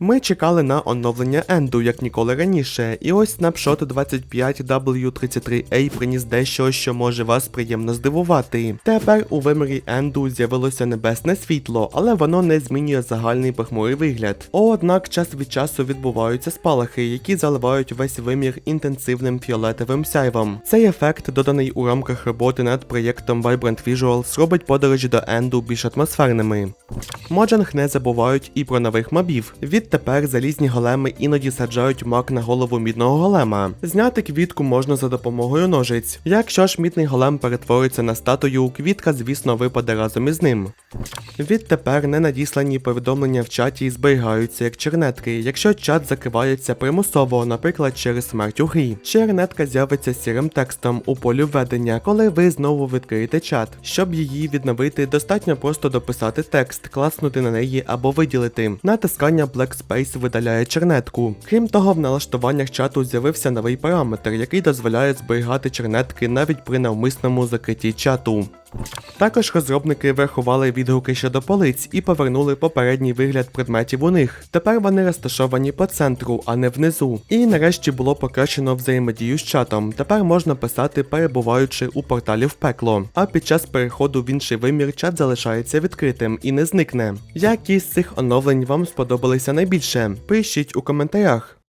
Ми чекали на оновлення Енду як ніколи раніше, і ось снапшот 25W33A приніс дещо, що може вас приємно здивувати. Тепер у вимірі Енду з'явилося небесне світло, але воно не змінює загальний похмурий вигляд. Однак час від часу відбуваються спалахи, які заливають весь вимір інтенсивним фіолетовим сяйвом. Цей ефект, доданий у рамках роботи над проєктом Vibrant Visuals, робить подорожі до Енду більш атмосферними. Моджанг не забувають і про нових мобів. Відтепер залізні големи іноді саджають мак на голову мідного голема. Зняти квітку можна за допомогою ножиць. Якщо ж мідний голем перетвориться на статую, квітка, звісно, випаде разом із ним. Відтепер ненадіслані повідомлення в чаті зберігаються як чернетки, якщо чат закривається примусово, наприклад, через смерть у грі. Чернетка з'явиться сірим текстом у полі введення, коли ви знову відкриєте чат. Щоб її відновити, достатньо просто дописати текст, класнути на неї або виділити. Натискання Black Space видаляє чернетку. Крім того, в налаштуваннях чату з'явився новий параметр, який дозволяє зберігати чернетки навіть при навмисному закритті чату. Також розробники врахували відгуки щодо полиць і повернули попередній вигляд предметів у них. Тепер вони розташовані по центру, а не внизу. І нарешті було покращено взаємодію з чатом. Тепер можна писати, перебуваючи у порталі в пекло. А під час переходу в інший вимір чат залишається відкритим і не зникне. Які з цих оновлень вам сподобалися найбільше? Пишіть у коментарях.